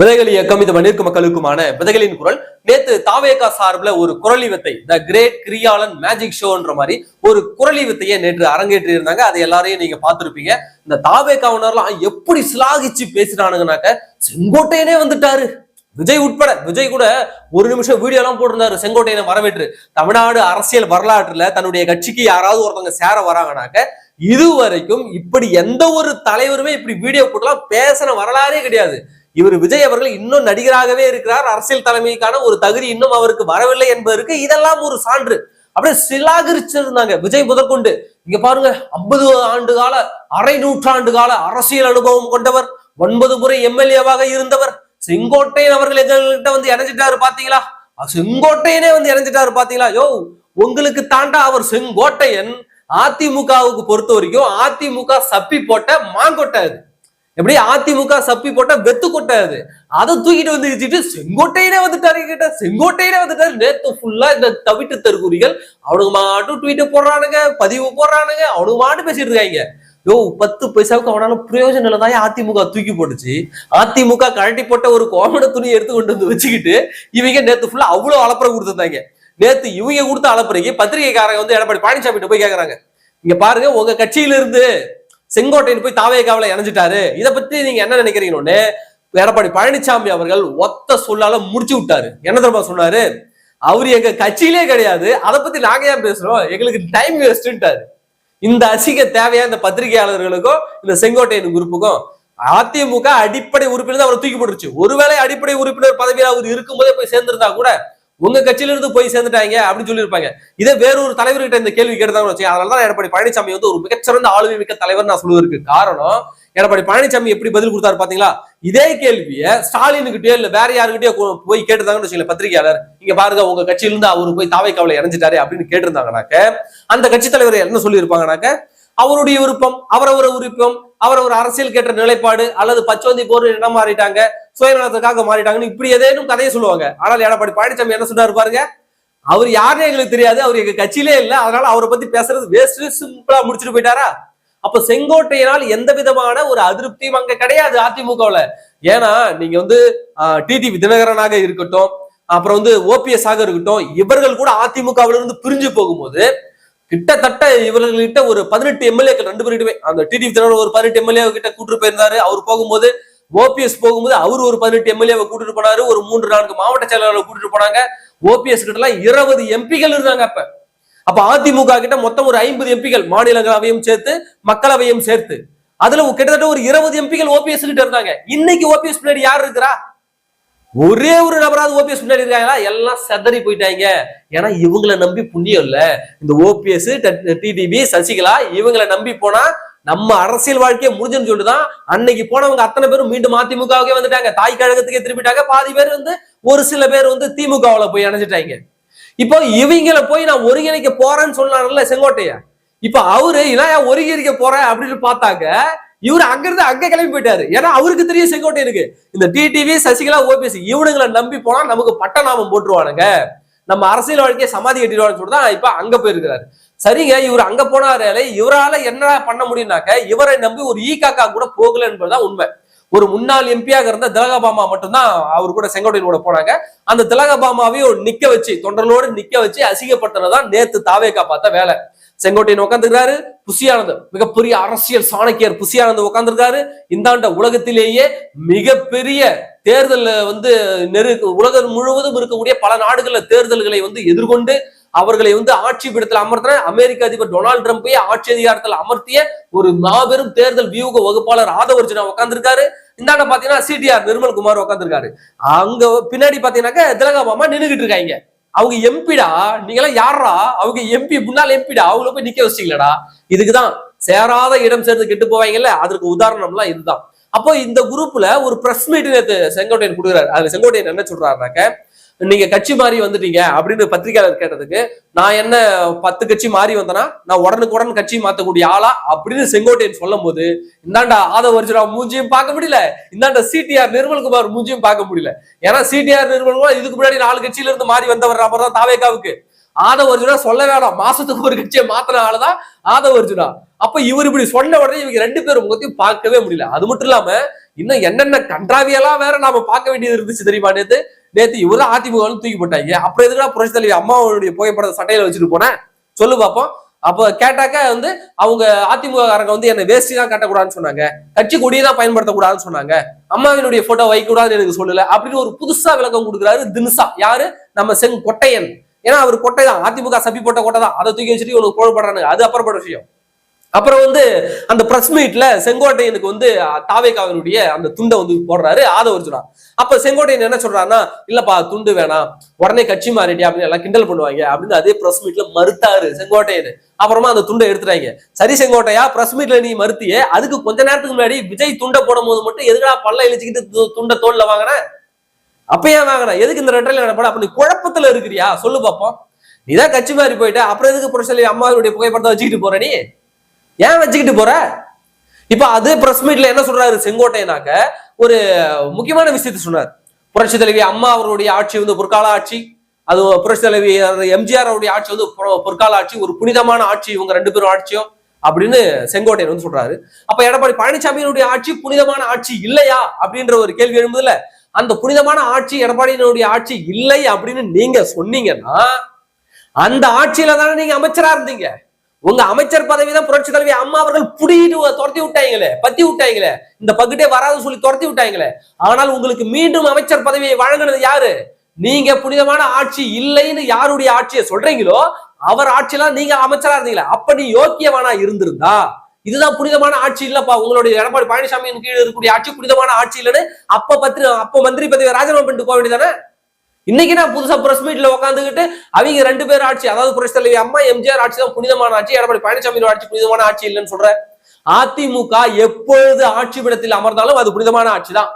விதைகள் இயக்கம் இது மண்ணிற்கு மக்களுக்குமான விதைகளின் குரல். நேத்து தாவேகா சார்பில் ஒரு குரலி வித்தை த கிரேட் கிரியாளன் மேஜிக் ஷோன்ற மாதிரி ஒரு குரலி வித்தையை நேற்று அரங்கேற்றி இருந்தாங்க அதை எல்லாரையும் நீங்க பார்த்துருப்பீங்க. இந்த தாவேகாவினர்லாம் எப்படி சிலாகிச்சு பேசினானுங்கனாக்க செங்கோட்டையனே வந்துட்டாரு. விஜய் உட்பட விஜய் கூட ஒரு நிமிஷம் வீடியோ எல்லாம் போட்டிருந்தாரு செங்கோட்டையனை வரவேற்று. தமிழ்நாடு அரசியல் வரலாற்றுல தன்னுடைய கட்சிக்கு யாராவது ஒருத்தவங்க சேர வராங்கனாக்க இதுவரைக்கும் இப்படி எந்த ஒரு தலைவருமே இப்படி வீடியோ போட்டுலாம் பேசின வரலாறே கிடையாது. இவர் விஜய் அவர்கள் இன்னும் நடிகராகவே இருக்கிறார். அரசியல் தலைமைக்கான ஒரு தகுதி இன்னும் அவருக்கு வரவில்லை என்பதற்கு இதெல்லாம் ஒரு சான்று. அப்படியே சிலாகரிச்சிருந்தாங்க விஜய் முதற்கொண்டு. இங்க பாருங்க ஐம்பது ஆண்டு கால அரை நூற்றாண்டு கால அரசியல் அனுபவம் கொண்டவர் ஒன்பது முறை எம்எல்ஏவாக இருந்தவர். செங்கோட்டையன் அவர்கள் எங்கள்கிட்ட வந்து இணைஞ்சிட்டாரு பாத்தீங்களா? செங்கோட்டையனே வந்து இணைஞ்சிட்டாரு பாத்தீங்களா? யோ உங்களுக்கு தாண்டா அவர் செங்கோட்டையன். அதிமுகவுக்கு பொறுத்த வரைக்கும் அதிமுக சப்பி போட்ட மாங்கொட்டை அது. எப்படி அதிமுக சப்பி போட்டா வெத்து கொட்டாது அதை. தூக்கிட்டு வந்து வச்சுட்டு செங்கோட்டையினே வந்துட்டாரு கேட்டா செங்கோட்டையினே வந்துட்டாரு. நேத்து ஃபுல்லா இந்த தவிட்டு தற்கூரிகள் அவனுக்கு மாட்டும் ட்வீட் போடுறானுங்க பதிவு போடுறானுங்க அவனுக்கு மாட்டு பேசிட்டு இருக்காங்க. யோ பத்து பைசாவுக்கு அவனால பிரயோஜனம் இல்லதான் அதிமுக தூக்கி போட்டுச்சு. அதிமுக கழட்டி போட்ட ஒரு கோமட துணி எடுத்து கொண்டு வந்து வச்சுக்கிட்டு இவங்க நேத்து ஃபுல்லா அவ்வளவு அலப்பறை கொடுத்துருந்தாங்க. நேத்து இவங்க கொடுத்த அலப்பறைக்கு பத்திரிகைக்காரங்க வந்து எடப்பாடி பழனிசாமி போய் கேக்குறாங்க. இங்க பாருங்க உங்க கட்சியில இருந்து செங்கோட்டையன் போய் தாவேகாவில் இணைஞ்சிட்டாரு. இதை பத்தி நீங்க என்ன நினைக்கிறீங்கன்னு எடப்பாடி பழனிசாமி அவர்கள் ஒத்த சொல்லால முடிச்சு விட்டாரு. என்ன தெரியுமா சொன்னாரு? அவர் எங்க கட்சியிலே கிடையாது. அதை பத்தி நாங்க ஏன் பேசுறோம்? எங்களுக்கு டைம் வேஸ்ட்ன்ட்டாரு இந்த அசிங்க தேவையா இந்த பத்திரிகையாளர்களுக்கும் இந்த செங்கோட்டையன் குரூப்புக்கும் அதிமுக அடிப்படை உறுப்பினர் அவரை தூக்கி போட்டுருச்சு. ஒருவேளை அடிப்படை உறுப்பினர் பதவியில் அவர் இருக்கும்போதே போய் சேர்ந்திருந்தா கூட உங்க கட்சியில இருந்து போய் சேர்ந்துட்டாங்க அப்படின்னு சொல்லியிருப்பாங்க. இதே வேறொரு தலைவர்கிட்ட இந்த கேள்வி கேட்டதாங்க வச்சு அதனாலதான் எடப்பாடி பழனிசாமி வந்து ஒரு மிகச்சிறந்த ஆளுமை மிக்க தலைவர் நான் சொல்லுவதற்கு காரணம் எடப்பாடி பழனிசாமி எப்படி பதில் கொடுத்தாரு பாத்தீங்களா? இதே கேள்வியை ஸ்டாலினுக்கிட்டயோ இல்ல வேற யாருக்கிட்டயோ போய் கேட்டிருந்தாங்கன்னு வச்சுக்கல பத்திரிகையாளர். இங்க பாருங்க உங்க கட்சியிலிருந்து அவரு போய் தாவை கவலை இறஞ்சிட்டாரு அப்படின்னு கேட்டிருந்தாங்கனாக்க அந்த கட்சி தலைவர் என்ன சொல்லியிருப்பாங்கனாக்க அவருடைய விருப்பம் அவரவர விருப்பம் அவரவர் அரசியல் கேட்ட நிலைப்பாடு அல்லது பச்சோந்தி போர் இடம் மாறிட்டாங்க சுயநலத்துக்காக மாறிட்டாங்கன்னு இப்படி ஏதேனும் கதையை சொல்லுவாங்க. ஆனால் எடப்பாடி பழனிசாமி என்ன சொன்னார் பாருங்க? அவர் யாருன்னு எங்களுக்கு தெரியாது. அவர் எங்க கட்சியிலே இல்ல. அதனால அவரை பத்தி பேசுறது வேஸ்ட் சிம்பிளா முடிச்சுட்டு போயிட்டாரா? அப்ப செங்கோட்டையினால் எந்த விதமான ஒரு அதிருப்தியும் அங்க கிடையாது அதிமுகவுல. ஏன்னா நீங்க வந்து டிடிவி தினகரனாக இருக்கட்டும் அப்புறம் வந்து ஓபிஎஸ் ஆக இருக்கட்டும் இவர்கள் கூட அதிமுகவில இருந்து பிரிஞ்சு போகும்போது கிட்டத்தட்ட இவர்கள்கிட்ட ஒரு பதினெட்டு எம்எல்ஏக்கள் ரெண்டு பேருக்குமே அந்த டிடிவி தினகரன் ஒரு பதினெட்டு எம்எல்ஏ கிட்ட கூட்டு போயிருந்தாரு. அவர் போகும்போது ஓபிஎஸ் போகும்போது அவர் ஒரு பதினெட்டு எம்எல்ஏவை கூட்டிட்டு போனாரு ஒரு மூன்று நான்கு மாவட்ட செயலாளர்களை கூட்டிட்டு போனாங்க. ஓபிஎஸ் கிட்ட எல்லாம் இருபது எம்பிகள் இருந்தாங்க அப்ப. அப்ப அதிமுக கிட்ட மொத்தம் ஒரு ஐம்பது எம்பிகள் மாநிலங்களவையும் சேர்த்து மக்களவையும் சேர்த்து. அதுல கிட்டத்தட்ட ஒரு இருபது எம்பிகள் ஓபிஎஸ் கிட்ட இருந்தாங்க. இன்னைக்கு ஓபிஎஸ் பின்னாடி யார் இருக்கிறா? ஒரே ஒரு நபராவது ஓபிஎஸ் பின்னாடி இருக்காங்களா? எல்லாம் செதறி போயிட்டாங்க. ஏன்னா இவங்களை நம்பி புண்ணியம் இல்ல. இந்த ஓபிஎஸ் டிடிபி சசிகலா இவங்களை நம்பி போனா நம்ம அரசியல் வாழ்க்கையை முடிஞ்சுன்னு சொல்லிட்டுதான் அன்னைக்கு போனவங்க அத்தனை பேரும் மீண்டும் அதிமுகவுக்கே வந்துட்டாங்க. தாய் கழகத்துக்கே திரும்பிட்டாங்க. பாதி பேர் வந்து ஒரு சில பேர் வந்து திமுகவுல போய் அணைஞ்சிட்டாங்க. இப்போ இவங்களை போய் நான் ஒருங்கிணைக்க போறேன்னு சொன்னார்ல செங்கோட்டைய இப்ப அவரு இதான் ஒருங்கிணைக்க போறேன் அப்படின்னு பார்த்தாங்க இவரு அங்கிருந்து அங்க கிளம்பி போயிட்டாரு. ஏன்னா அவருக்கு தெரியும் செங்கோட்டையனுக்கு. இந்த டிடிவி சசிகலா ஓபிஎஸ் இவனுங்களை நம்பி போனா நமக்கு பட்டநாமம் போட்டுருவானுங்க. நம்ம அரசியல் வாழ்க்கையை சமாதி கட்டிடுவான்னு சொல்லிட்டு தான் இப்ப அங்க போயிருக்கிறாரு. சரிங்க இவர் அங்க போனாரே இவரால என்ன பண்ண முடியும்னாக்க இவரை நம்பி ஒரு ஈ காக்கா கூட போகல என்பதுதான் உண்மை. ஒரு முன்னாள் எம்பியாக இருந்த திலகபாமா மட்டும்தான் அவர் கூட செங்கோட்டையன் கூட போனாங்க. அந்த திலகபாமாவையும் நிக்க வச்சு தொண்டர்களோடு நிக்க வச்சு அசிங்கப்படுத்தினதான் நேத்து தாவேக்கா பார்த்த வேலை. செங்கோட்டையன் உட்காந்துருக்காரு புசியானந்தம் மிகப்பெரிய அரசியல் சாணக்கியர் புசியானந்தம் உட்காந்துருக்காரு இந்தாண்ட உலகத்திலேயே மிகப்பெரிய தேர்தல் வந்து நெரு உலகம் முழுவதும் இருக்கக்கூடிய பல நாடுகள்ல தேர்தல்களை வந்து எதிர்கொண்டு அவர்களை வந்து ஆட்சி பீடத்தில் அமர்த்தின அமெரிக்க அதிபர் டொனால்டு ட்ரம்ப்பையே ஆட்சி அதிகாரத்தில் அமர்த்திய ஒரு மாபெரும் தேர்தல் வியூக வகுப்பாளர் ஆதவர்ஜுனா உட்காந்துருக்காரு இந்தாண்ட பாத்தீங்கன்னா சிடிஆர் நிர்மல் குமார் உட்காந்துருக்காரு அங்க பின்னாடி பாத்தீங்கன்னாக்க திலகாபாமா நின்றுகிட்டு இருக்காங்க. அவங்க எம்பிடா நீங்களாம் யாரா அவங்க எம்பி முன்னாள் எம்பிடா? அவங்கள போய் நிக்க வச்சிங்களடா இதுக்குதான் சேராத இடம் சேர்ந்து கெட்டு போவாங்கல்ல? அதற்கு உதாரணம்லாம் இதுதான். அப்போ இந்த குரூப்ல ஒரு பிரஸ் மீட் நேற்று செங்கோட்டையன் கொடுக்குறாரு. அதுல செங்கோட்டையன் என்ன சொல்றாருனாக்க நீங்க கட்சி மாறி வந்துட்டீங்க அப்படின்னு பத்திரிகையாளர் கேட்டதுக்கு நான் என்ன பத்து கட்சி மாறி வந்தேன்னா நான் உடனுக்குடன் கட்சி மாத்தக்கூடிய ஆளா அப்படின்னு செங்கோட்டையன் சொல்லும் போது இந்தாண்டா ஆதவ அர்ஜுனா மூஞ்சியும் பார்க்க முடியல இந்தாண்டா சிடிஆர் நிர்மல்குமார் மூஞ்சியும் பார்க்க முடியல. ஏன்னா சிடிஆர் நிர்மல்குமார் இதுக்கு முன்னாடி நாலு கட்சியில இருந்து மாறி வந்தவர் அப்புறம் தான் தாவேகாவுக்கு. ஆதவ அர்ஜுனா சொல்ல வேணாம் மாசத்துக்கு ஒரு கட்சியை மாத்தின ஆளுதான் ஆதவ அர்ஜுனா. அப்ப இவர் இப்படி சொன்ன உடனே இவங்க ரெண்டு பேரும் முகத்தையும் பார்க்கவே முடியல. அது மட்டும் இல்லாம இன்னும் என்னென்ன கன்றாவியெல்லாம் வேற நாம பார்க்க வேண்டியது இருந்துச்சு தெரியுமா நேத்து? நேத்து இவரு அதிமுக தூக்கி போட்டாங்க. அப்புறம் எதுக்கா புரட்சி தலைவி அம்மாவுடைய புகைப்படத்தை சட்டையில வச்சுட்டு போனேன்? சொல்லு பார்ப்போம் அப்ப கேட்டாக்க வந்து அவங்க அதிமுக காரங்க வந்து என்ன வேஷ்டி தான் கட்டக்கூடாதுன்னு சொன்னாங்க. கட்சி கொடியை தான் பயன்படுத்தக்கூடாதுன்னு சொன்னாங்க. அம்மாவினுடைய போட்டோ வைக்கக்கூடாதுன்னு எனக்கு சொல்லல. அப்படின்னு ஒரு புதுசா விளக்கம் கொடுக்குறாரு தினுசா. யாரு? நம்ம செங் கொட்டையன். ஏன்னா அவர் கொட்டை தான். அதிமுக சப்பி போட்ட கொட்டை தான். அதை தூக்கி வச்சுட்டு இவனுக்கு கோழ்படுறானுங்க அது அப்புறப்பட்ட விஷயம். அப்புறம் வந்து அந்த பிரஸ் மீட்ல செங்கோட்டையனுக்கு வந்து தாவேகாவினுடைய அந்த துண்டை வந்து போடுறாரு ஆதவர்ஜுனா. அப்ப செங்கோட்டையன் என்ன சொல்றாருன்னா இல்லப்பா துண்டு வேணாம். உடனே கட்சி மாறிட்டி அப்படின்னு எல்லாம் கிண்டல் பண்ணுவாங்க. அப்படின்னு அதே பிரஸ் மீட்ல மறுத்தாரு செங்கோட்டையன். அப்புறமா அந்த துண்டை எடுத்துட்டாங்க. சரி செங்கோட்டையா பிரஸ் மீட்ல நீ மறுத்தியே. அதுக்கு கொஞ்ச நேரத்துக்கு முன்னாடி விஜய் துண்டை போடும் போது மட்டும் எதுக்கடா பல்ல இழிச்சுக்கிட்டு துண்டை தோல்ல வாங்கின அப்ப ஏன் வாங்கின எதுக்கு இந்த ரெட்டலை நடப்பட அப்ப நீ குழப்பத்துல இருக்கிறியா? சொல்லு பாப்போம். நீதான் கட்சி மாறி போயிட்ட. அப்புறம் எதுக்கு புரட்சி அம்மாவுடைய புகைப்படத்தை வச்சுக்கிட்டு போற நீ? ஏன் வச்சுக்கிட்டு போற? இப்ப அது பிரஸ் மீட்ல என்ன சொல்றாரு செங்கோட்டையனாக்க? ஒரு முக்கியமான விஷயத்தை சொன்னார். புரட்சி தலைவி அம்மா அவருடைய ஆட்சி வந்து பொற்கால ஆட்சி. அது புரட்சி தலைவி எம்ஜிஆர் அவருடைய ஆட்சி வந்து பொற்கால ஆட்சி. ஒரு புனிதமான ஆட்சி இவங்க ரெண்டு பேரும் ஆட்சியும் அப்படின்னு செங்கோட்டையன் வந்து சொல்றாரு. அப்ப எடப்பாடி பழனிசாமியினுடைய ஆட்சி புனிதமான ஆட்சி இல்லையா? அப்படின்ற ஒரு கேள்வி எழும்புதுல அந்த புனிதமான ஆட்சி எடப்பாடியினுடைய ஆட்சி இல்லை அப்படின்னு நீங்க சொன்னீங்கன்னா அந்த ஆட்சியில தானே நீங்க அமைச்சரா இருந்தீங்க? உங்க அமைச்சர் பதவி தான் புரட்சி தலைவி அம்மா அவர்கள் புடிட்டு துரத்தி விட்டாங்களே பத்தி விட்டாங்களே இந்த பகுட்டே வராதுன்னு சொல்லி துரத்தி விட்டாங்களே ஆனால் உங்களுக்கு மீண்டும் அமைச்சர் பதவியை வழங்கினது யாரு? நீங்க புனிதமான ஆட்சி இல்லைன்னு யாருடைய ஆட்சியை சொல்றீங்களோ அவர் ஆட்சியெல்லாம் நீங்க அமைச்சரா இருந்தீங்களா. அப்படி யோக்கியவானா இருந்திருந்தா? இதுதான் புனிதமான ஆட்சி இல்லப்பா. உங்களுடைய எடப்பாடி பழனிசாமியின் கீழ் இருக்கக்கூடிய ஆட்சி புனிதமான ஆட்சி இல்லைன்னு அப்ப பத்திரி அப்ப மந்திரி பதவியை ராஜினாமா பண்ணிட்டு போக வேண்டியதானே இன்னைக்கு நான் புதுசா பிரஸ் மீட்ல உட்காந்துக்கிட்டு அவங்க ரெண்டு பேர் ஆட்சி அதாவது புரட்சி தலைவி அம்மா எம்ஜிஆர் ஆட்சி தான் புனிதமான ஆட்சி. எடப்பாடி பழனிசாமி ஆட்சி புனிதமான ஆட்சி இல்லைன்னு சொல்ற அதிமுக எப்பொழுது ஆட்சி பீடத்தில் அமர்ந்தாலும் அது புனிதமான ஆட்சி தான்.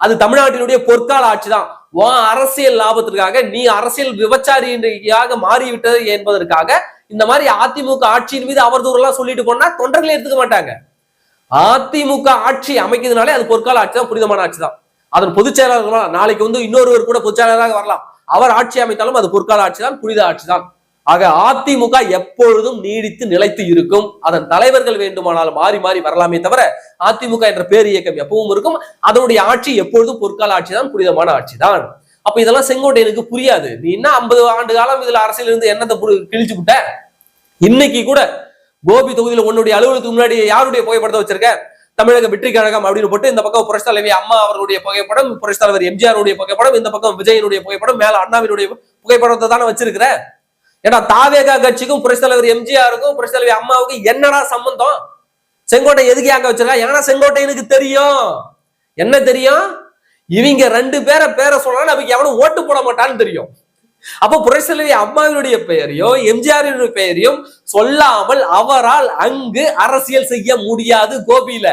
அது தமிழ்நாட்டினுடைய பொற்கால ஆட்சி தான். உன் அரசியல் லாபத்திற்காக நீ அரசியல் விபச்சாரியாக மாறிவிட்டது என்பதற்காக இந்த மாதிரி அதிமுக ஆட்சியின் மீது அவதூறெல்லாம் சொல்லிட்டு போனா தொண்டர்களை எடுத்துக்க மாட்டாங்க. அதிமுக ஆட்சி அமைக்கிறதுனாலே அது பொற்கால ஆட்சி தான் புனிதமான ஆட்சி தான். அதன் பொதுச் செயலாளர் நாளைக்கு வந்து இன்னொருவர் கூட பொதுச் செயலாளராக வரலாம். அவர் ஆட்சி அமைத்தாலும் அது பொற்கால ஆட்சி தான் புனித ஆட்சி தான். ஆக அதிமுக எப்பொழுதும் நீடித்து நிலைத்து இருக்கும். அதன் தலைவர்கள் வேண்டுமானால் மாறி மாறி வரலாமே தவிர அதிமுக என்ற பேர் இயக்கம் எப்பவும் இருக்கும். அதனுடைய ஆட்சி எப்பொழுதும் பொற்கால ஆட்சி தான் புனிதமான ஆட்சி தான். அப்ப இதெல்லாம் செங்கோட்டையனுக்கு புரியாது. நீ என்ன ஐம்பது ஆண்டு காலம் இதுல அரசியல் இருந்து என்னத்தை கிழிச்சு விட்ட இன்னைக்கு கூட கோபி தொகுதியில உன்னுடைய அலுவலகத்துக்கு முன்னாடி யாருடைய புகைப்படத்தை வச்சிருக்க? தமிழக வெற்றி கழகம் அப்படின்னு போட்டு இந்த பக்கம் புரட்சி தலைவி அம்மா அவருடைய புகைப்படம் புரட்சி தலைவர் எம்ஜிஆருடைய புகைப்படம் இந்த பக்கம் விஜயனுடைய புகைப்படம் மேல அண்ணாவினுடைய புகைப்படத்தை தானே வச்சிருக்கிற? ஏன்னா தாவேகா கட்சிக்கும் புரட்சி தலைவர் எம்ஜிஆருக்கும் புரட்சி தலைவி அம்மாவுக்கும் என்னடா சம்பந்தம்? செங்கோட்டை எதுக்கு அங்க வச்சிருக்கா? ஏன்னா செங்கோட்டையனுக்கு தெரியும்? என்ன தெரியும்? இவங்க ரெண்டு பேரை பேரை சொன்னா நமக்கு எவனும் ஓட்டு போட மாட்டான்னு தெரியும். அப்போ புரட்சி அம்மாவினுடைய பெயரையும் எம்ஜிஆரினுடைய பெயரையும் சொல்லாமல் அவரால் அங்கு அரசியல் செய்ய முடியாது கோபியில.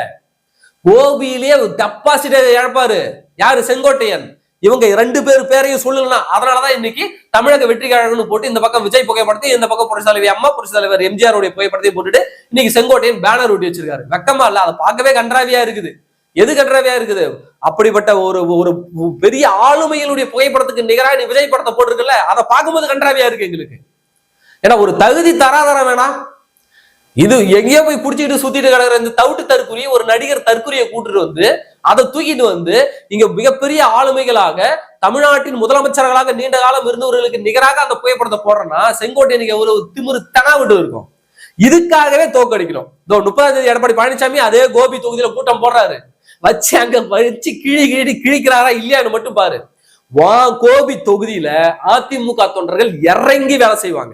கோபியிலேயே டெபாசிட் இழப்பாரு யாரு? செங்கோட்டையன். இவங்க ரெண்டு பேர் பேரையும் சொல்லலாம் அதனாலதான் இன்னைக்கு தமிழக வெற்றி கழகம்னு போட்டு இந்த பக்கம் விஜய் புகைப்படத்தை இந்த பக்கம் புரட்சி அம்மா புரட்சி தலைவர் எம்ஜிஆர் உடைய புகைப்படத்தையும் போட்டுட்டு இன்னைக்கு செங்கோட்டையன் பேனர் ஒட்டி வச்சிருக்காரு. வெக்கமா இல்ல அதை பார்க்கவே கன்றாவியா இருக்குது. எது கன்றாவியா இருக்குது? அப்படிப்பட்ட ஒரு ஒரு பெரிய ஆளுமையினுடைய புகைப்படத்துக்கு நிகரா நீ விஜய் படத்தை போட்டிருக்குல்ல? அதை பார்க்கும்போது கன்றாவியா இருக்கு எங்களுக்கு. ஏன்னா ஒரு தகுதி தராதரம் வேணாம் இது எங்கேயோ போய் புடிச்சிட்டு சுத்திட்டு கிடக்குற இந்த தவிட்டு தற்குறி ஒரு நடிகர் தற்குறியை கூட்டிட்டு வந்து அதை தூக்கிட்டு வந்து இங்க மிகப்பெரிய ஆளுமைகளாக தமிழ்நாட்டின் முதலமைச்சர்களாக நீண்ட காலம் இருந்தவர்களுக்கு நிகராக அந்த புகைப்படத்தை போடுறேன்னா செங்கோட்டையனுக்கு எவ்வளவு திமிரு தனாவிட்டு இருக்கும். இதுக்காகவே தோக்கடிக்கணும் இதோ முப்பதாம் தேதி எடப்பாடி பழனிசாமி அதே கோபி தொகுதியில கூட்டம் போடுறாரு. வச்சு அங்க வச்சு கிழி கிழி கிழிக்கிறாரா இல்லையான்னு மட்டும் பாரு. வா கோபி தொகுதியில அதிமுக தொண்டர்கள் இறங்கி வேலை செய்வாங்க.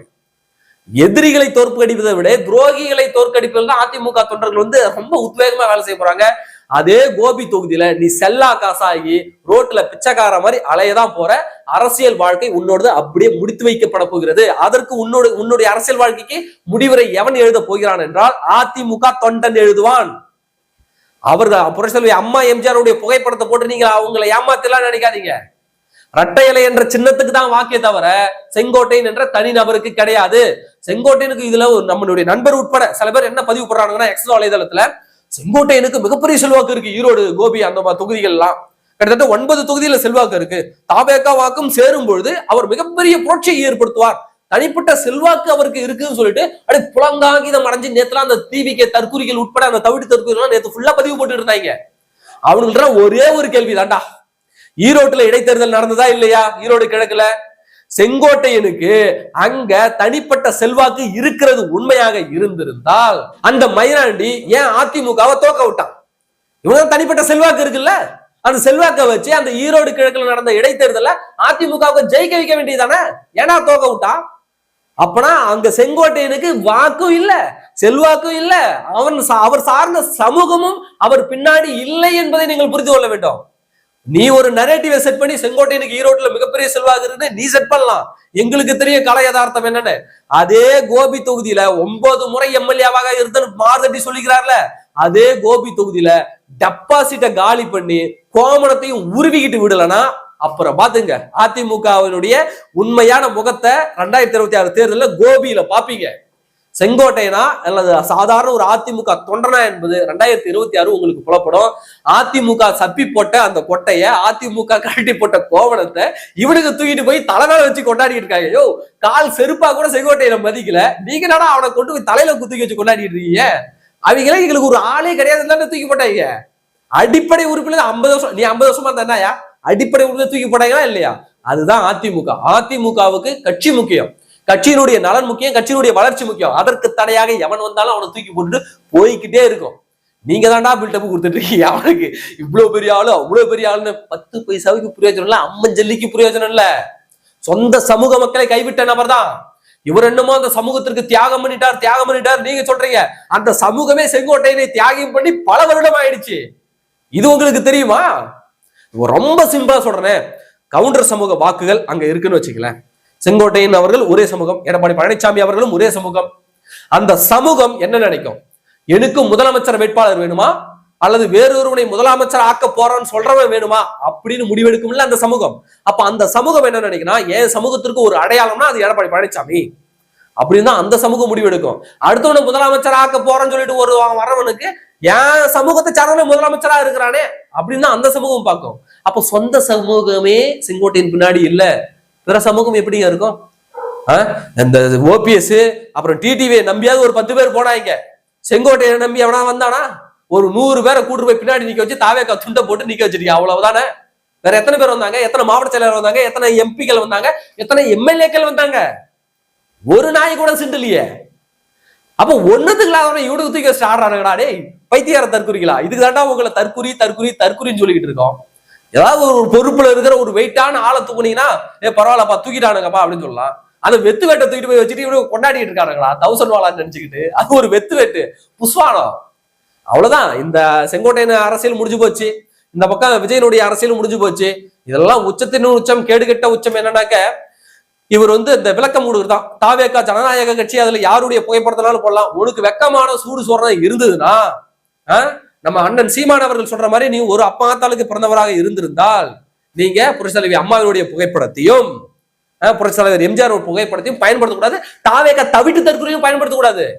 எதிரிகளை தோற்கடிப்பதை விட துரோகிகளை தோற்கடிப்பதில் தான் அதிமுக தொண்டர்கள் வந்து ரொம்ப உத்வேகமா வேலை செய்ய போறாங்க. அதே கோபி தொகுதியில நீ செல்லா காசாகி ரோட்ல பிச்சைக்கார மாதிரி அலையதான் போற. அரசியல் வாழ்க்கை உன்னோடது அப்படியே முடித்து வைக்கப்பட போகிறது. அதற்கு உன்னோட உன்னுடைய அரசியல் வாழ்க்கைக்கு முடிவுரை எவன் எழுத போகிறான் என்றால் அதிமுக தொண்டன் எழுதுவான். அவர்கள் புரட்சி அம்மா எம்ஜிஆருடைய புகைப்படத்தை போட்டு நீங்க அவங்களை ஏமாத்தலாம் நினைக்காதீங்க. ரட்டை இலை என்ற சின்னத்துக்கு தான் வாக்கே தவிர செங்கோட்டையன் என்ற தனி நபருக்கு கிடையாது. செங்கோட்டையனுக்கு இதுல ஒரு நம்மளுடைய நண்பர் உட்பட சில பேர் என்ன பதிவு போடுறாங்கன்னா எக்ஸ் வலைதளத்துல செங்கோட்டையனுக்கு மிகப்பெரிய செல்வாக்கு இருக்கு ஈரோடு கோபி அந்த மாதிரி தொகுதிகள் எல்லாம் கிட்டத்தட்ட ஒன்பது தொகுதியில செல்வாக்கு இருக்கு. தாபேக்கா வாக்கும் சேரும் பொழுது அவர் மிகப்பெரிய புரட்சியை ஏற்படுத்துவார். தனிப்பட்ட செல்வாக்கு அவருக்கு இருக்குன்னு சொல்லிட்டு அப்படியே புலங்காகிதம் அடைஞ்சு நேத்துல அந்த டிவிக்கு தற்கூறிகள் உட்பட அந்த தவிட்டு தற்குறிகள் நேத்து ஃபுல்லா பதிவு போட்டு இருந்தாங்க அவனுக்கு ஒரே ஒரு கேள்வி தாண்டா ஈரோட்டுல இடைத்தேர்தல் நடந்ததா இல்லையா? ஈரோடு கிழக்குல. செங்கோட்டையனுக்கு அங்க தனிப்பட்ட செல்வாக்கு இருக்கிறது உண்மையாக இருந்திருந்தால் அந்த மைராண்டி ஏன் அதிமுகவை தோக்க விட்டான்? இவங்க தனிப்பட்ட செல்வாக்கு இருக்குல்ல? அந்த செல்வாக்கை வச்சு அந்த ஈரோடு கிழக்குல நடந்த இடைத்தேர்தல அதிமுகவுக்கு ஜெயிக்க வைக்க வேண்டியதானே ஏன்னா தோக்க விட்டான்? அப்பனா அங்க செங்கோட்டையனுக்கு வாக்கும் இல்ல செல்வாக்கும் இல்ல. அவன் சா- அவர் சார்ந்த சமூகமும் அவர் பின்னாடி இல்லை என்பதை நீங்கள் புரிந்து கொள்ள வேண்டும். நீ ஒரு நரேட்டிவை செட் பண்ணி செங்கோட்டையனுக்கு ஈரோட்டுல மிகப்பெரிய செல்வாக்கு இருக்குன்னு நீ செட் பண்ணலாம். எங்களுக்கு தெரியும் கலை யதார்த்தம் என்னன்னு. அதே கோபி தொகுதியில ஒன்பது முறை எம்எல்ஏவாக இருந்தன்னு மார்தட்டி சொல்லிக்கிறார்ல. அதே கோபி தொகுதியில டெபாசிட்ட காலி பண்ணி கோமணத்தையும் உருவிக்கிட்டு விடலன்னா அப்புறம் பாத்துங்க அதிமுகவினுடைய உண்மையான முகத்தை ரெண்டாயிரத்தி இருபத்தி ஆறு தேர்தலில் கோபியில பாப்பீங்க செங்கோட்டையனா அல்லது சாதாரண ஒரு அதிமுக தொண்டனா என்பது ரெண்டாயிரத்தி இருபத்தி ஆறு உங்களுக்கு புலப்படும். அதிமுக சப்பி போட்ட அந்த கொட்டைய அதிமுக கழட்டி போட்ட கோவணத்தை இவனுக்கு தூக்கிட்டு போய் தலைமையில வச்சு கொண்டாடிட்டு இருக்காங்க. யோ கால் செருப்பா கூட செங்கோட்டையில மதிக்கல. நீங்க என்னடா அவனை கொண்டு போய் தலையில குத்துக்கி வச்சு கொண்டாடிட்டு இருக்கீங்க? அவங்களே எங்களுக்கு ஒரு ஆளே கிடையாது தூக்கி போட்டாங்க. அடிப்படை உறுப்பினர் ஐம்பது வருஷம் நீ ஐம்பது வருஷமா தானாயா அடிப்படை உறுப்பினர் தூக்கி போட்டாங்களா இல்லையா? அதுதான் அதிமுக. அதிமுகவுக்கு கட்சி முக்கியம். கட்சியினுடைய நலன் முக்கியம் கட்சியினுடைய வளர்ச்சி முக்கியம். அதற்கு தடையாக எவன் வந்தாலும் அவனை தூக்கி போட்டுட்டு போய்கிட்டே இருக்கும். நீங்க தான்டா பில்டப் கொடுத்துட்டு இருக்கீங்க அவனுக்கு. இவ்வளவு பெரிய ஆளு அவ்வளவு பெரிய ஆளுன்னு பத்து பைசாவுக்கு பிரயோஜனம் இல்ல அம்மன் ஜல்லிக்கு பிரயோஜனம் இல்ல. சொந்த சமூக மக்களை கைவிட்ட நபர் தான். இவர் என்னமோ அந்த சமூகத்திற்கு தியாகம் பண்ணிட்டார் தியாகம் பண்ணிட்டார். நீங்க சொல்றீங்க அந்த சமூகமே செங்கோட்டையனை தியாகம் பண்ணி பல வருடம் ஆயிடுச்சு. இது உங்களுக்கு தெரியுமா? ரொம்ப சிம்பிளா சொல்றேன். கவுண்டர் சமூக வாக்குகள் அங்க இருக்குன்னு வச்சுக்கல செங்கோட்டையன் அவர்கள் ஒரே சமூகம் எடப்பாடி பழனிசாமி அவர்களும் ஒரே சமூகம். அந்த சமூகம் என்ன நினைக்கும்? எனக்கும் முதலமைச்சர் வேட்பாளர் வேணுமா? அல்லது வேறொருவனை முதலமைச்சர் ஆக்க போறேன்னு சொல்றவன் வேணுமா? அப்படின்னு முடிவெடுக்கும்ல அந்த சமூகம். அப்ப அந்த சமூகம் என்ன நினைக்கணும் என் சமூகத்திற்கு ஒரு அடையாளம்னா அது எடப்பாடி பழனிசாமி அப்படின்னு தான் அந்த சமூகம் முடிவெடுக்கும். அடுத்தவனை முதலமைச்சர் ஆக்க போறேன்னு சொல்லிட்டு ஒரு வரவனுக்கு என் சமூகத்தை சார்ந்த முதலமைச்சரா இருக்கிறானே. அப்படின்னு தான் அந்த சமூகம் பார்க்கும். அப்ப சொந்த சமூகமே செங்கோட்டையின் பின்னாடி இல்ல. பிற சமூகம் எப்படிங்க இருக்கும்? ஆ? இந்த ஓபிஎஸ் அப்புறம் டிடிவி நம்பியாவது ஒரு பத்து பேர் போனாங்க. செங்கோட்டையை நம்பி எவனா வந்தானா? ஒரு நூறு பேரை கூட்டு போய் பின்னாடி நிக்க வச்சு தாவேக்கா துண்டை போட்டு நிக்க வச்சிருக்கீங்க. அவ்வளவுதானே? வேற எத்தனை பேர் வந்தாங்க? எத்தனை மாவட்ட செயலர் வந்தாங்க? எத்தனை எம்பிக்கள் வந்தாங்க? எத்தனை எம்எல்ஏக்கள் வந்தாங்க? ஒரு நாய் கூட சிண்டலையே அப்ப ஒண்ணுத்துக்கு இல்லாதவன இவனுக்கு தூக்கி வச்சு ஆடுறானுங்கடா டேய். பைத்தியார தற்குறிகளா? இதுக்கு தாண்டா உங்களை தற்குறி தற்குறி தற்குறின்னு சொல்லிக்கிட்டு இருக்கோம். ஏதாவது ஒரு பொறுப்புல இருக்கிற ஒரு வெயிட்டான ஆளை தூக்குனீங்கன்னா ஏ பரவாயில்லப்பா தூக்கிட்டானுங்கப்பா அப்படின்னு சொல்லலாம். அந்த வெத்து வெட்டை தூக்கிட்டு போய் வச்சுட்டு இவனுக்கு கொண்டாடிட்டு இருக்கானுங்களா? தௌசண்ட் வாலான்னு நினைச்சுக்கிட்டு. அது ஒரு வெத்து வெட்டு. புஷ்வானம். அவ்வளவுதான். இந்த செங்கோட்டையன் அரசியல் முடிஞ்சு போச்சு. இந்த பக்கம் விஜயனுடைய அரசியல் முடிஞ்சு போச்சு. இதெல்லாம் உச்சத்தின் உச்சம் கேடுகட்ட உச்சம் என்னன்னாக்க இவர் வந்து இந்த விளக்கம் கொடுக்குறதான் தாவேக்கா ஜனநாயக கட்சி அதுல யாருடைய புகைப்படத்தினாலும் போடலாம். உனக்கு வெக்கமான சூடு சொல்றது இருந்ததுன்னா நம்ம அண்ணன் சீமான் அவர்கள் சொல்ற மாதிரி நீ ஒரு அப்பாத்தாளுக்கு பிறந்தவராக இருந்திருந்தால் நீங்க புரட்சித்தலைவி அம்மாவினுடைய புகைப்படத்தையும் புரட்சித்தலைவர் எம்ஜிஆர் ஒரு புகைப்படத்தையும் பயன்படுத்தக்கூடாது. தாவேக்கா தவிட்டு தற்கொலையும் பயன்படுத்தக்கூடாது.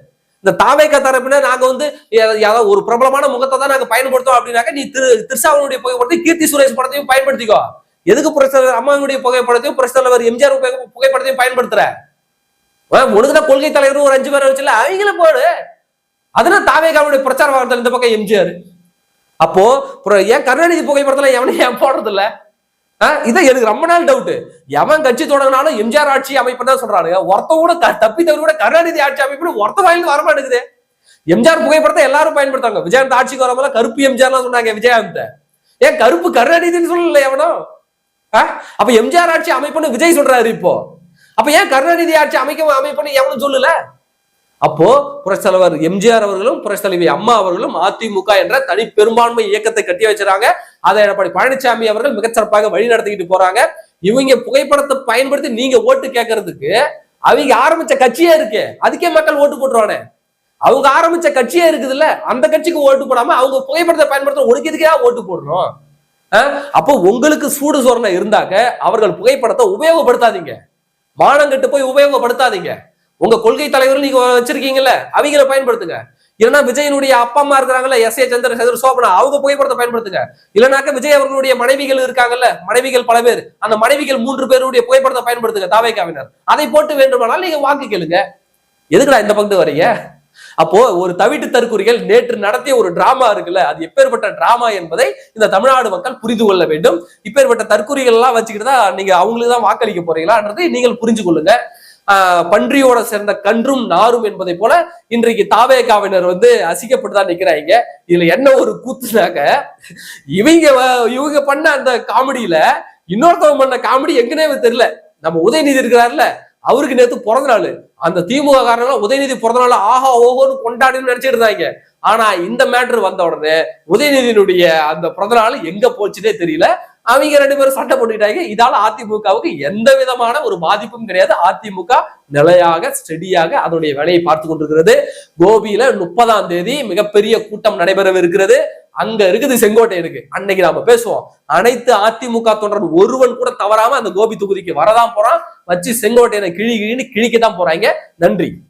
இந்த தாவேக்கா தரப்பினர் நாங்க வந்து ஏ- ஒரு பிரபலமான முகத்தை தான் நாங்க பயன்படுத்தோம் அப்படின்னாக்க நீ திரு திருசாவனுடைய புகைப்படத்தையும் கீர்த்தி சுரேஷ் படத்தையும் பயன்படுத்திக்கோ. எதுக்கு புரட்சித்தலைவர் அம்மாவினுடைய புகைப்படத்தையும் புரட்சித்தலைவர் எம்ஜிஆர் புகைப்படத்தையும் பயன்படுத்துற? உனக்குதான் கொள்கை தலைவர் ஒரு அஞ்சு பேரை வச்சுல அவங்கள போடு. அதனால தாவேகாவுடைய பிரச்சார வாகனத்தில் இந்த பக்கம் எம்ஜிஆர். அப்போ ஏன் கருணாநிதி புகைப்படத்துல எவனையும் ஏன் போடுறதில்ல? இதான் எனக்கு ரொம்ப நாள் டவுட் எவன் கட்சி தொடங்கினாலும் எம்ஜிஆர் ஆட்சி அமைப்பு தான் சொல்றானுங்க. ஒருத்த கூட தப்பி தவிர கூட கருணாநிதி ஆட்சி அமைப்பு ஒருத்த வாயிலிருந்து வர மாட்டேங்குது. எம்ஜிஆர் புகைப்படத்தை எல்லாரும் பயன்படுத்தாங்க விஜயகாந்த் ஆட்சிக்கு வரம்போல கருப்பு எம்ஜிஆர்லாம் சொன்னாங்க விஜயகாந்த். ஏன் கருப்பு கருணாநிதின்னு சொல்லல எவனோ? ஆ? அப்ப எம்ஜிஆர் ஆட்சி அமைப்புன்னு விஜய் சொல்றாரு இப்போ. அப்ப ஏன் கருணாநிதி ஆட்சி அமைக்க அமைப்புன்னு எவனும் சொல்லல? அப்போ புரட்சி தலைவர் எம்ஜிஆர் அவர்களும் புரட்சி தலைவி அம்மா அவர்களும் அதிமுக என்ற தனி பெரும்பான்மை இயக்கத்தை கட்டி வச்சிருக்காங்க. அதை எடப்பாடி பழனிசாமி அவர்கள் மிகச்சிறப்பாக வழி நடத்திக்கிட்டு போறாங்க. இவங்க புகைப்படத்தை பயன்படுத்தி நீங்க ஓட்டு கேட்கறதுக்கு அவங்க ஆரம்பிச்ச கட்சியே இருக்கு. அதுக்கே மக்கள் ஓட்டு போட்டுருவானே. அவங்க ஆரம்பிச்ச கட்சியே இருக்குதுல்ல. அந்த கட்சிக்கு ஓட்டு போடாம அவங்க புகைப்படத்தை பயன்படுத்த உனக்கு ஓட்டு போடணும். அப்போ உங்களுக்கு சூடு சொரணை இருந்தாக்க அவர்கள் புகைப்படத்தை உபயோகப்படுத்தாதீங்க. மானங்கட்டு போய் உபயோகப்படுத்தாதீங்க. உங்க கொள்கை தலைவர் நீங்க வச்சிருக்கீங்கல்ல அவங்கள பயன்படுத்துங்க. இல்லைன்னா விஜயனுடைய அப்பா அம்மா இருக்கிறாங்கல்ல எஸ் ஏ சந்திரசேகர் சோபனா அவங்க புகைப்படத்தை பயன்படுத்துங்க. இல்லைனாக்க விஜய் அவர்களுடைய மனைவிகள் இருக்காங்கல்ல மனைவிகள் பல பேர் அந்த மனைவிகள் மூன்று பேருடைய புகைப்படத்தை பயன்படுத்துங்க தாவேக்காவினர் அதை போட்டு வேண்டுமானால் நீங்க வாக்கு கேளுங்க. எதுக்குடா இந்த பகுதி வரீங்க? அப்போ ஒரு தவிட்டு தற்குறிகள் நேற்று நடத்திய ஒரு டிராமா இருக்குல்ல அது எப்பேற்பட்ட டிராமா என்பதை இந்த தமிழ்நாடு மக்கள் புரிந்து கொள்ள வேண்டும். இப்பேற்பட்ட தற்குறிகள் எல்லாம் வச்சுக்கிட்டு தான் நீங்க அவங்களுக்கு தான் வாக்களிக்க போறீங்களான்றதை நீங்கள் புரிஞ்சு கொள்ளுங்க பன்றியோட சேர்ந்த கன்றும் நாரும் என்பதை போல இன்றைக்கு தாவேகாவினர் வந்து அசிக்கப்பட்டுதான் நிக்கிறாங்க. இதுல என்ன ஒரு கூத்துனாக்க இவங்க இவங்க பண்ண அந்த காமெடியில இன்னொருத்தவங்க பண்ண காமெடி எங்கனே தெரியல. நம்ம உதயநிதி இருக்கிறாருல அவருக்கு நேத்து பிறந்த நாள். அந்த திமுக காரணம் உதயநிதி பிறந்த நாள் ஆஹா ஓஹோன்னு கொண்டாடுன்னு நினைச்சிட்டு இருந்தாங்க. ஆனா இந்த மேட்ரு வந்த உடனே உதயநிதியினுடைய அந்த பிறந்த நாள் எங்க போச்சுன்னே தெரியல. அவங்க ரெண்டு பேரும் சண்டை போட்டுக்கிட்டாங்க. இதால அதிமுகவுக்கு எந்த விதமான ஒரு பாதிப்பும் கிடையாது. அதிமுக நிலையாக ஸ்டெடியாக அதனுடைய வேலையை பார்த்து கொண்டிருக்கிறது. கோபியில முப்பதாம் தேதி மிகப்பெரிய கூட்டம் நடைபெறவிருக்கிறது. அங்க இருக்குது செங்கோட்டையனுக்கு அன்னைக்கு நாம பேசுவோம். அனைத்து அதிமுக தொண்டர் ஒருவன் கூட தவறாம அந்த கோபி தொகுதிக்கு வரதான் போறான். வச்சு செங்கோட்டையனை கிழி கிழின்னு கிழிக்க தான் போறாங்க. நன்றி.